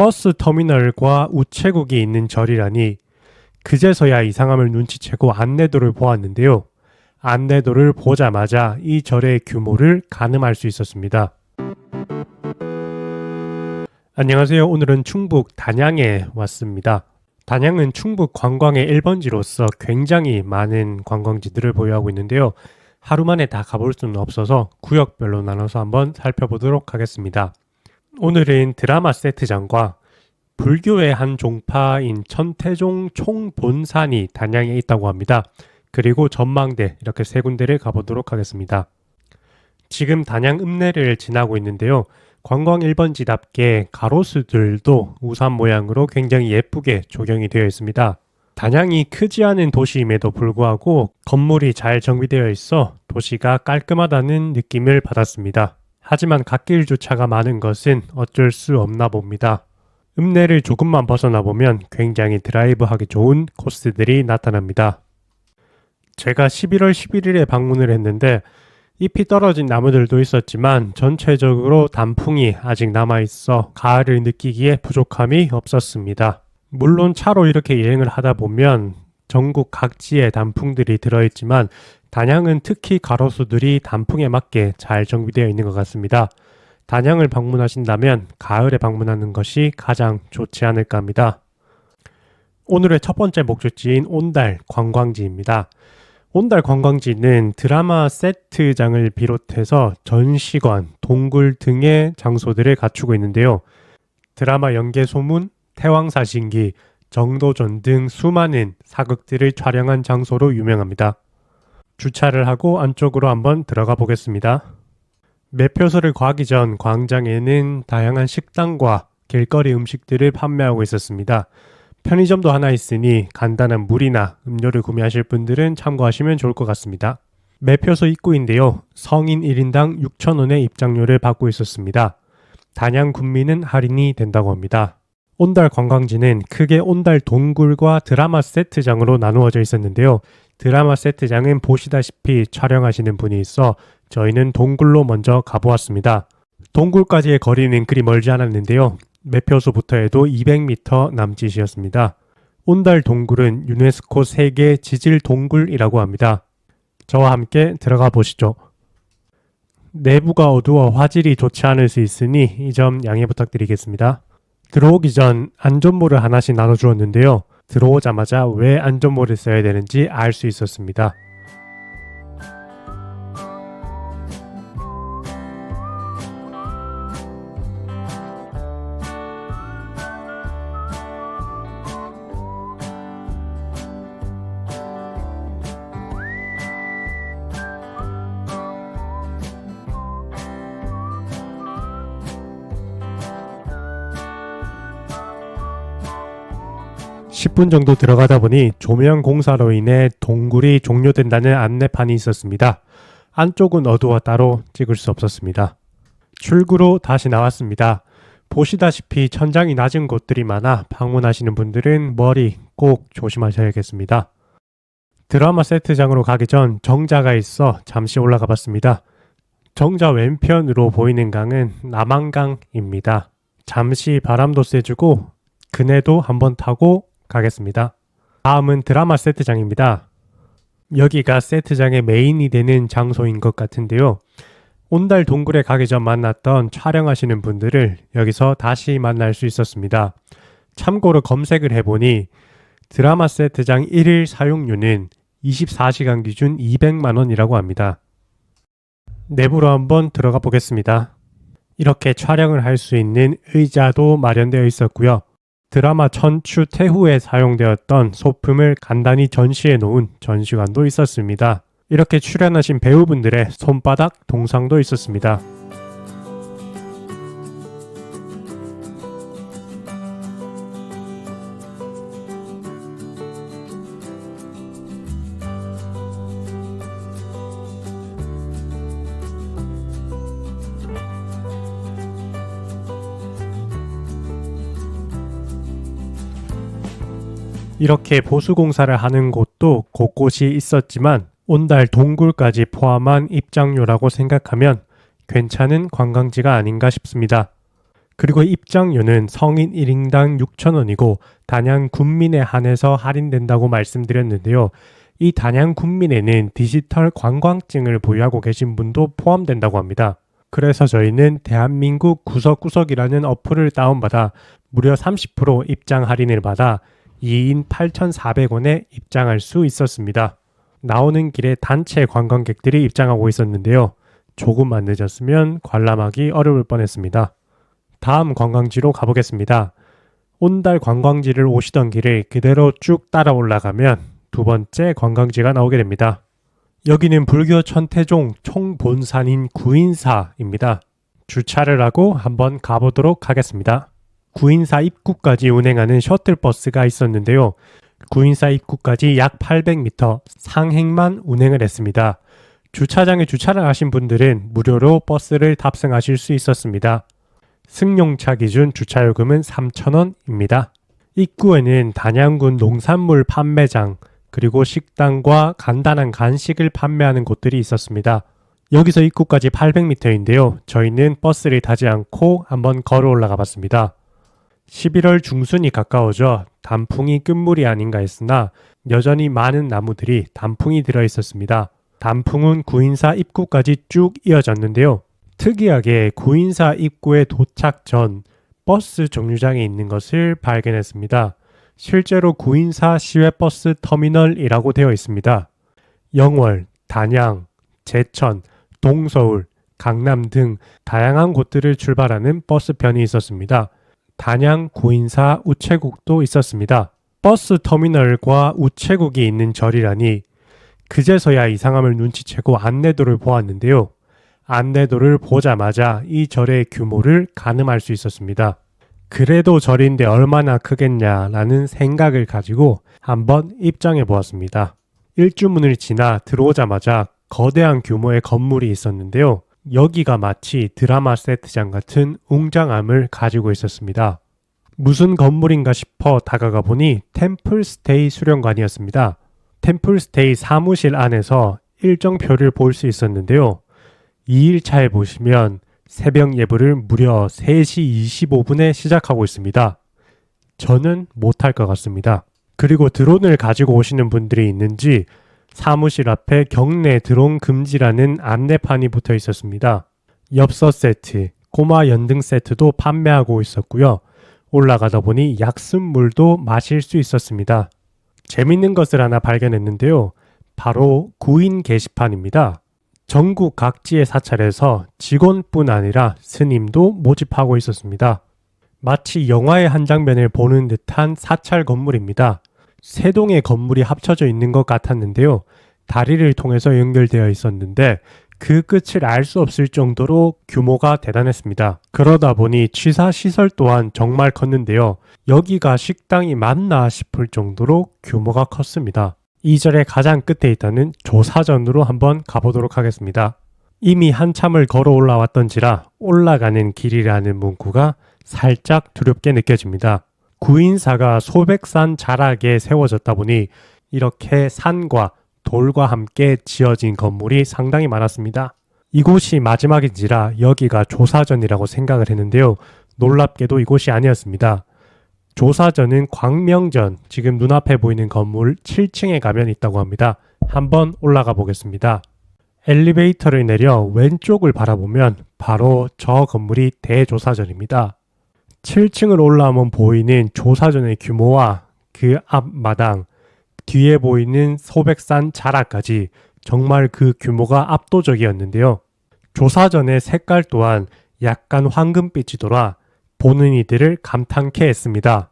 버스 터미널과 우체국이 있는 절이라니 그제서야 이상함을 눈치채고 안내도를 보았는데요. 안내도를 보자마자 이 절의 규모를 가늠할 수 있었습니다. 안녕하세요. 오늘은 충북 단양에 왔습니다. 단양은 충북 관광의 1번지로서 굉장히 많은 관광지들을 보유하고 있는데요. 하루 만에 다 가볼 수는 없어서 구역별로 나눠서 한번 살펴보도록 하겠습니다. 오늘은 드라마 세트장과 불교의 한 종파인 천태종 총본산이 단양에 있다고 합니다. 그리고 전망대 이렇게 세 군데를 가보도록 하겠습니다. 지금 단양 읍내를 지나고 있는데요. 관광 1번지답게 가로수들도 우산 모양으로 굉장히 예쁘게 조경이 되어 있습니다. 단양이 크지 않은 도시임에도 불구하고 건물이 잘 정비되어 있어 도시가 깔끔하다는 느낌을 받았습니다. 하지만 갓길 주차가 많은 것은 어쩔 수 없나 봅니다. 읍내를 조금만 벗어나 보면 굉장히 드라이브하기 좋은 코스들이 나타납니다. 제가 11월 11일에 방문을 했는데 잎이 떨어진 나무들도 있었지만 전체적으로 단풍이 아직 남아있어 가을을 느끼기에 부족함이 없었습니다. 물론 차로 이렇게 여행을 하다 보면 전국 각지에 단풍들이 들어있지만 단양은 특히 가로수들이 단풍에 맞게 잘 정비되어 있는 것 같습니다. 단양을 방문하신다면 가을에 방문하는 것이 가장 좋지 않을까 합니다. 오늘의 첫 번째 목적지인 온달 관광지입니다. 온달 관광지는 드라마 세트장을 비롯해서 전시관, 동굴 등의 장소들을 갖추고 있는데요. 드라마 연계 소문, 태왕사신기, 정도전 등 수많은 사극들을 촬영한 장소로 유명합니다. 주차를 하고 안쪽으로 한번 들어가 보겠습니다. 매표소를 가기 전 광장에는 다양한 식당과 길거리 음식들을 판매하고 있었습니다. 편의점도 하나 있으니 간단한 물이나 음료를 구매하실 분들은 참고하시면 좋을 것 같습니다. 매표소 입구인데요. 성인 1인당 6,000원의 입장료를 받고 있었습니다. 단양 군민은 할인이 된다고 합니다. 온달 관광지는 크게 온달 동굴과 드라마 세트장으로 나누어져 있었는데요. 드라마 세트장은 보시다시피 촬영하시는 분이 있어 저희는 동굴로 먼저 가보았습니다. 동굴까지의 거리는 그리 멀지 않았는데요. 매표소부터 해도 200m 남짓이었습니다. 온달 동굴은 유네스코 세계 지질 동굴이라고 합니다. 저와 함께 들어가 보시죠. 내부가 어두워 화질이 좋지 않을 수 있으니 이 점 양해 부탁드리겠습니다. 들어오기 전 안전모를 하나씩 나눠주었는데요. 들어오자마자 왜 안전모를 써야 되는지 알 수 있었습니다. 10분 정도 들어가다 보니 조명 공사로 인해 동굴이 종료된다는 안내판이 있었습니다. 안쪽은 어두워 따로 찍을 수 없었습니다. 출구로 다시 나왔습니다. 보시다시피 천장이 낮은 곳들이 많아 방문하시는 분들은 머리 꼭 조심하셔야겠습니다. 드라마 세트장으로 가기 전 정자가 있어 잠시 올라가 봤습니다. 정자 왼편으로 보이는 강은 남한강입니다. 잠시 바람도 쐬주고 그네도 한번 타고 가겠습니다. 다음은 드라마 세트장입니다. 여기가 세트장의 메인이 되는 장소인 것 같은데요. 온달 동굴에 가기 전 만났던 촬영하시는 분들을 여기서 다시 만날 수 있었습니다. 참고로 검색을 해보니 드라마 세트장 1일 사용료는 24시간 기준 200만 원이라고 합니다. 내부로 한번 들어가 보겠습니다. 이렇게 촬영을 할 수 있는 의자도 마련되어 있었고요. 드라마 천추 태후에 사용되었던 소품을 간단히 전시해 놓은 전시관도 있었습니다. 이렇게 출연하신 배우분들의 손바닥 동상도 있었습니다. 이렇게 보수공사를 하는 곳도 곳곳이 있었지만 온달 동굴까지 포함한 입장료라고 생각하면 괜찮은 관광지가 아닌가 싶습니다. 그리고 입장료는 성인 1인당 6,000원이고 단양 군민에 한해서 할인된다고 말씀드렸는데요. 이 단양 군민에는 디지털 관광증을 보유하고 계신 분도 포함된다고 합니다. 그래서 저희는 대한민국 구석구석이라는 어플을 다운받아 무려 30% 입장 할인을 받아 2인 8,400원에 입장할 수 있었습니다. 나오는 길에 단체 관광객들이 입장하고 있었는데요. 조금만 늦었으면 관람하기 어려울 뻔했습니다. 다음 관광지로 가보겠습니다. 온달 관광지를 오시던 길을 그대로 쭉 따라 올라가면 두 번째 관광지가 나오게 됩니다. 여기는 불교 천태종 총본산인 구인사입니다. 주차를 하고 한번 가보도록 하겠습니다. 구인사 입구까지 운행하는 셔틀버스가 있었는데요. 구인사 입구까지 약 800m 상행만 운행을 했습니다. 주차장에 주차를 하신 분들은 무료로 버스를 탑승하실 수 있었습니다. 승용차 기준 주차요금은 3,000원입니다. 입구에는 단양군 농산물 판매장, 그리고 식당과 간단한 간식을 판매하는 곳들이 있었습니다. 여기서 입구까지 800m인데요. 저희는 버스를 타지 않고 한번 걸어 올라가 봤습니다. 11월 중순이 가까워져 단풍이 끝물이 아닌가 했으나 여전히 많은 나무들이 단풍이 들어 있었습니다. 단풍은 구인사 입구까지 쭉 이어졌는데요. 특이하게 구인사 입구에 도착 전 버스 정류장에 있는 것을 발견했습니다. 실제로 구인사 시외버스 터미널이라고 되어 있습니다. 영월, 단양, 제천, 동서울, 강남 등 다양한 곳들을 출발하는 버스편이 있었습니다. 단양, 구인사, 우체국도 있었습니다. 버스 터미널과 우체국이 있는 절이라니 그제서야 이상함을 눈치채고 안내도를 보았는데요. 안내도를 보자마자 이 절의 규모를 가늠할 수 있었습니다. 그래도 절인데 얼마나 크겠냐라는 생각을 가지고 한번 입장해 보았습니다. 일주문을 지나 들어오자마자 거대한 규모의 건물이 있었는데요. 여기가 마치 드라마 세트장 같은 웅장함을 가지고 있었습니다. 무슨 건물인가 싶어 다가가 보니 템플스테이 수련관이었습니다. 템플스테이 사무실 안에서 일정표를 볼 수 있었는데요. 2일차에 보시면 새벽 예불을 무려 3시 25분에 시작하고 있습니다. 저는 못할 것 같습니다. 그리고 드론을 가지고 오시는 분들이 있는지 사무실 앞에 경내 드론 금지라는 안내판이 붙어 있었습니다. 엽서 세트, 꼬마 연등 세트도 판매하고 있었고요. 올라가다 보니 약순물도 마실 수 있었습니다. 재밌는 것을 하나 발견했는데요. 바로 구인 게시판입니다. 전국 각지의 사찰에서 직원뿐 아니라 스님도 모집하고 있었습니다. 마치 영화의 한 장면을 보는 듯한 사찰 건물입니다. 세 동의 건물이 합쳐져 있는 것 같았는데요. 다리를 통해서 연결되어 있었는데 그 끝을 알 수 없을 정도로 규모가 대단했습니다. 그러다 보니 취사 시설 또한 정말 컸는데요. 여기가 식당이 맞나 싶을 정도로 규모가 컸습니다. 2절의 가장 끝에 있다는 조사전으로 한번 가보도록 하겠습니다. 이미 한참을 걸어 올라왔던지라 올라가는 길이라는 문구가 살짝 두렵게 느껴집니다. 구인사가 소백산 자락에 세워졌다 보니 이렇게 산과 돌과 함께 지어진 건물이 상당히 많았습니다. 이곳이 마지막인지라 여기가 조사전이라고 생각을 했는데요. 놀랍게도 이곳이 아니었습니다. 조사전은 광명전, 지금 눈앞에 보이는 건물 7층에 가면 있다고 합니다. 한번 올라가 보겠습니다. 엘리베이터를 내려 왼쪽을 바라보면 바로 저 건물이 대조사전입니다. 7층을 올라오면 보이는 조사전의 규모와 그 앞마당, 뒤에 보이는 소백산 자락까지 정말 그 규모가 압도적이었는데요. 조사전의 색깔 또한 약간 황금빛이 돌아 보는 이들을 감탄케 했습니다.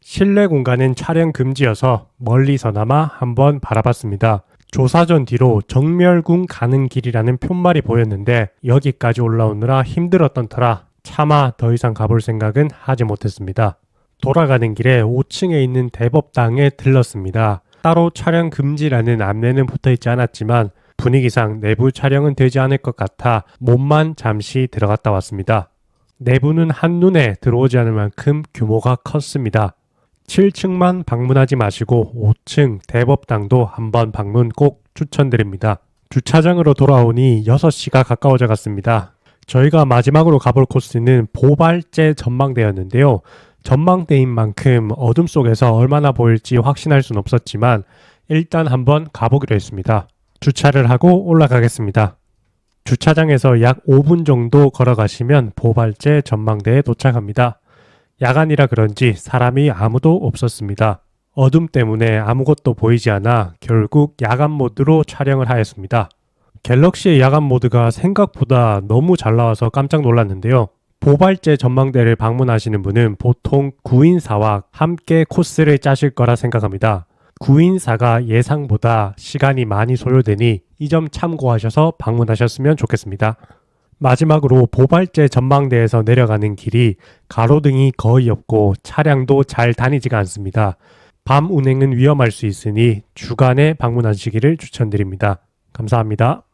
실내 공간은 촬영 금지여서 멀리서나마 한번 바라봤습니다. 조사전 뒤로 정멸궁 가는 길이라는 푯말이 보였는데 여기까지 올라오느라 힘들었던 터라 차마 더 이상 가볼 생각은 하지 못했습니다. 돌아가는 길에 5층에 있는 대법당에 들렀습니다. 따로 촬영 금지라는 안내는 붙어 있지 않았지만 분위기상 내부 촬영은 되지 않을 것 같아 몸만 잠시 들어갔다 왔습니다. 내부는 한눈에 들어오지 않을 만큼 규모가 컸습니다. 7층만 방문하지 마시고 5층 대법당도 한번 방문 꼭 추천드립니다. 주차장으로 돌아오니 6시가 가까워져 갔습니다. 저희가 마지막으로 가볼 코스는 보발제 전망대였는데요. 전망대인 만큼 어둠 속에서 얼마나 보일지 확신할 순 없었지만 일단 한번 가보기로 했습니다. 주차를 하고 올라가겠습니다. 주차장에서 약 5분 정도 걸어가시면 보발제 전망대에 도착합니다. 야간이라 그런지 사람이 아무도 없었습니다. 어둠 때문에 아무것도 보이지 않아 결국 야간 모드로 촬영을 하였습니다. 갤럭시의 야간 모드가 생각보다 너무 잘 나와서 깜짝 놀랐는데요. 보발제 전망대를 방문하시는 분은 보통 9인사와 함께 코스를 짜실 거라 생각합니다. 9인사가 예상보다 시간이 많이 소요되니 이 점 참고하셔서 방문하셨으면 좋겠습니다. 마지막으로 보발제 전망대에서 내려가는 길이 가로등이 거의 없고 차량도 잘 다니지가 않습니다. 밤 운행은 위험할 수 있으니 주간에 방문하시기를 추천드립니다. 감사합니다.